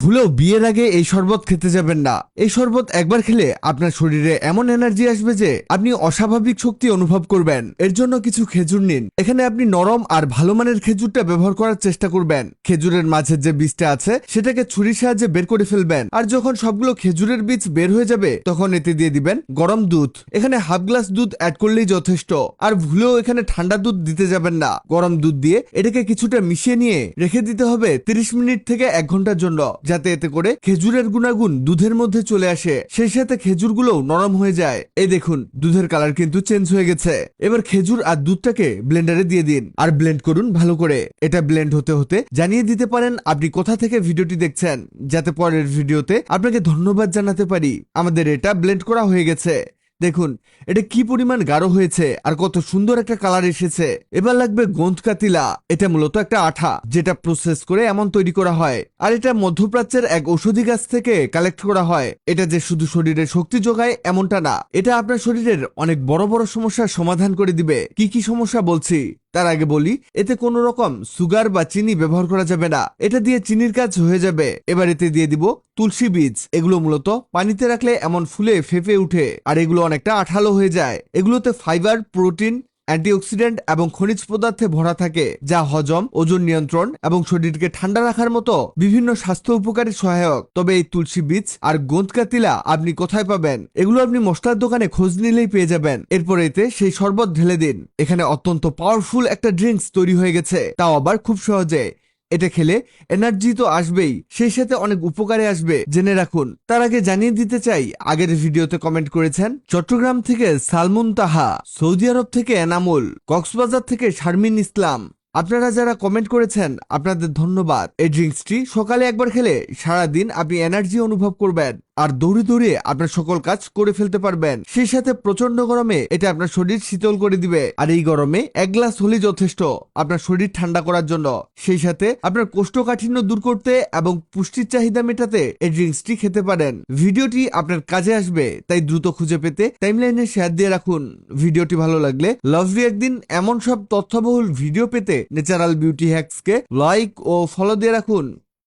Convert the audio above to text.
ভুলেও বিয়ের আগে এই শরবত খেতে যাবেন না। এই শরবত একবার খেলে আপনার শরীরে এমন এনার্জি আসবে যে আপনি অস্বাভাবিক শক্তি অনুভব করবেন। এর জন্য কিছু খেজুর নিন। এখানে আপনি নরম আর ভালো মানের খেজুরটা ব্যবহার করার চেষ্টা করবেন। খেজুরের মাঝে যে বীজটা আছে, সেটাকে ছুরির সাহায্যে বের করে ফেলবেন। আর যখন সবগুলো খেজুরের বীজ বের হয়ে যাবে, তখন এতে দিয়ে দিবেন গরম দুধ। এখানে হাফ গ্লাস দুধ অ্যাড করলেই যথেষ্ট। আর ভুলেও এখানে ঠান্ডা দুধ দিতে যাবেন না। গরম দুধ দিয়ে এটাকে কিছুটা মিশিয়ে নিয়ে রেখে দিতে হবে 30 মিনিট থেকে এক ঘণ্টার জন্য। যাতে এতে করে খেজুরের গুণাগুণ দুধের মধ্যে চলে আসে, সেই সাথে খেজুরগুলোও নরম হয়ে যায়। এই দেখুন, দুধের কালার কিন্তু চেঞ্জ হয়ে গেছে। এবার খেজুর আর দুধটাকে ব্লেন্ডারে দিয়ে দিন। আর ব্লেন্ড করুন ভালো করে। এটা ব্লেন্ড হতে হতে জানিয়ে দিতে পারেন আপনি কোথা থেকে ভিডিওটি দেখছেন, যাতে পরের ভিডিওতে আপনাকে ধন্যবাদ জানাতে পারি। আমাদের এটা ব্লেন্ড করা হয়ে গেছে। দেখুন, এটা কি পরিমাণ গাঢ় হয়েছে আর কত সুন্দর একটা কালার এসেছে। এবার লাগবে গোঁদ কাতিলা এটা মূলত একটা আঠা, যেটা প্রসেস করে এমন তৈরি করা হয়। আর এটা মধ্যপ্রাচ্যের এক ঔষধি গাছ থেকে কালেক্ট করা হয়। এটা যে শুধু শরীরে শক্তি যোগায় এমনটা না, এটা আপনার শরীরের অনেক বড় বড় সমস্যার সমাধান করে দিবে। কি কি সমস্যা বলছি? তার আগে বলি, এতে কোনো রকম সুগার বা চিনি ব্যবহার করা যাবে না। এটা দিয়ে চিনির কাজ হয়ে যাবে। এবার এতে দিয়ে দিব তুলসী বীজ। এগুলো মূলত পানিতে রাখলে এমন ফুলে ফেঁপে উঠে, আর এগুলো অনেকটা আঠালো হয়ে যায়। এগুলোতে ফাইবার প্রোটিন অ্যান্টিঅক্সিডেন্ট এবং খনিজ পদার্থে ভরা থাকে, যা হজম, ওজন নিয়ন্ত্রণ এবং শরীরকে ঠান্ডা রাখার মতো বিভিন্ন স্বাস্থ্য উপকারী সহায়ক। তবে এই তুলসী বীজ আর গোঁতকা তিলা আপনি কোথায় পাবেন? এগুলো আপনি মশলার দোকানে খোঁজ নিলেই পেয়ে যাবেন। এরপর এতে সেই শরবত ঢেলে দিন। এখানে অত্যন্ত পাওয়ারফুল একটা ড্রিঙ্কস তৈরি হয়ে গেছে, তাও আবার খুব সহজে। এটা খেলে এনার্জি তো আসবেই। সেই সাথে অনেক উপকারে আসবে। জেনে রাখুন, তার আগে জানিয়ে দিতে চাই, আগের ভিডিওতে কমেন্ট করেছেন চট্টগ্রাম থেকে সালমুন তাহা, সৌদি আরব থেকে এনামুল, কক্সবাজার থেকে শারমিন ইসলাম। আপনারা যারা কমেন্ট করেছেন, আপনাদের ধন্যবাদ। এই ড্রিঙ্কসটি সকালে একবার খেলে সারাদিন আপনি এনার্জি অনুভব করবেন। আর দৌড়ে দৌড়ে আপনার সকল কাজ করে ফেলতে পারবেন। সেই সাথে প্রচণ্ড গরমে এটা আপনার শরীর শীতল করে দিবে। আর এই গরমে এক গ্লাস হলেই যথেষ্ট আপনার শরীর ঠান্ডা করার জন্য। সেই সাথে আপনার কোষ্ঠকাঠিন্য দূর করতে এবং পুষ্টির চাহিদা মেটাতে এই ড্রিঙ্কসটি খেতে পারেন। ভিডিওটি আপনার কাজে আসবে, তাই দ্রুত খুঁজে পেতে টাইমলাইনে শেয়ার দিয়ে রাখুন। ভিডিওটি ভালো লাগলে লাভলি একদিন এমন সব তথ্যবহুল ভিডিও পেতে ন্যাচারাল বিউটি হ্যাক্সকে লাইক ও ফলো দিয়ে রাখুন।